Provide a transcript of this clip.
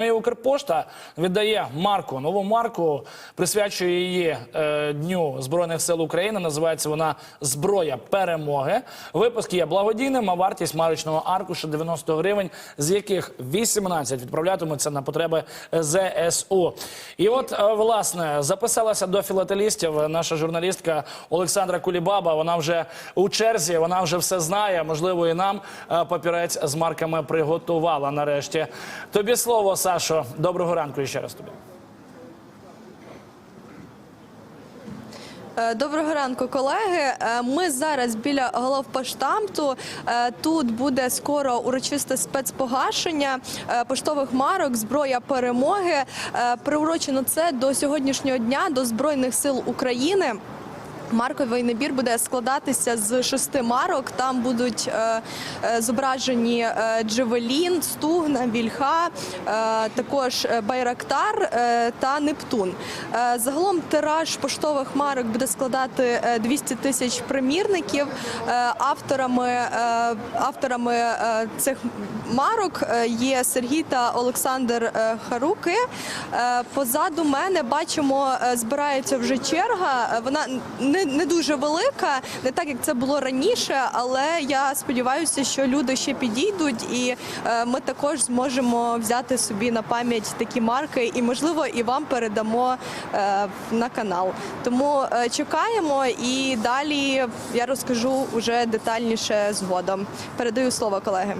І Укрпошта віддає марку, нову марку, присвячує її е, Дню Збройних сил України. Називається вона Зброя перемоги. Випуск є благодійним, а вартість марочного аркуша 90 гривень, з яких 18 відправлятимуться на потреби ЗСУ. І от, е, власне, записалася до філателістів наша журналістка Олександра Кулібаба. Вона вже у черзі, вона вже все знає. Можливо, і нам е, папірець з марками приготувала нарешті. Тобі слово, Сашо. Доброго ранку і ще раз тобі. Е, Доброго ранку, колеги. Е, Ми зараз біля головпоштамту. Е, Тут буде скоро урочисте спецпогашення поштових марок Зброя перемоги. Приурочено це до сьогоднішнього дня до Збройних сил України. Марковий набір буде складатися з шести марок. Там будуть е, е, зображені е, Джевелін, Стугна, Вільха, також Байрактар та Нептун. Загалом тираж поштових марок буде складати е, 200 тисяч примірників. Авторами авторами цих марок є Сергій та Олександр Харуки. Позаду мене бачимо, збирається вже черга. Вона не, не дуже велика, не так як це було раніше, але я сподіваюся, що люди ще підійдуть, і е, ми також зможемо взяти собі на пам'ять такі марки, і можливо і вам передамо е, на канал. Тому е, чекаємо і далі я розкажу уже детальніше згодом. Передаю слово колеги.